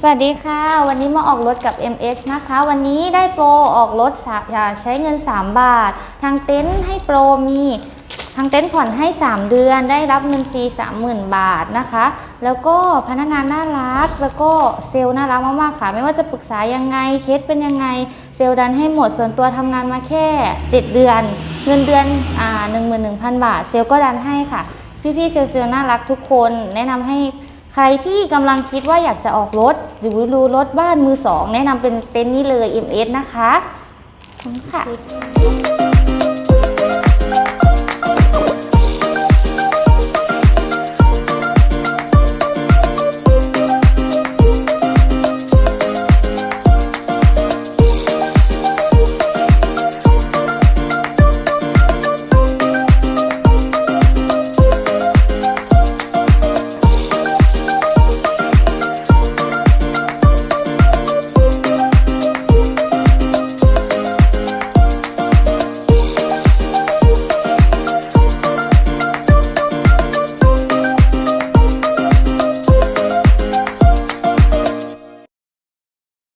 สวัสดีค่ะ วันนี้มาออกรถกับ MS นะคะ วันนี้ได้โปรออกรถอย่าใช้เงิน 3 บาท ทางเต็นท์ให้โปรมีทางเต็นท์ผ่อนให้ 3 เดือนได้รับเงินฟรี30,000 บาทนะคะ แล้วก็พนักงานน่ารัก แล้วก็เซลล์น่ารักมากๆค่ะ ไม่ว่าจะปรึกษายังไงเคสเป็นยังไง เซลล์ดันให้หมดส่วนตัวทำงานมาแค่ 7 เดือน เงินเดือนอ่า11,000 บาท เซลล์ก็ดันให้ค่ะ พี่ๆเซลล์เซลล์น่ารักทุกคน แนะนำให้ ใครที่กำลังคิดว่าอยากจะออกรถ หรือดูรถบ้านมือสอง แนะนำเป็นเต็นท์นี้เลย MS นะคะขอบคุณค่ะ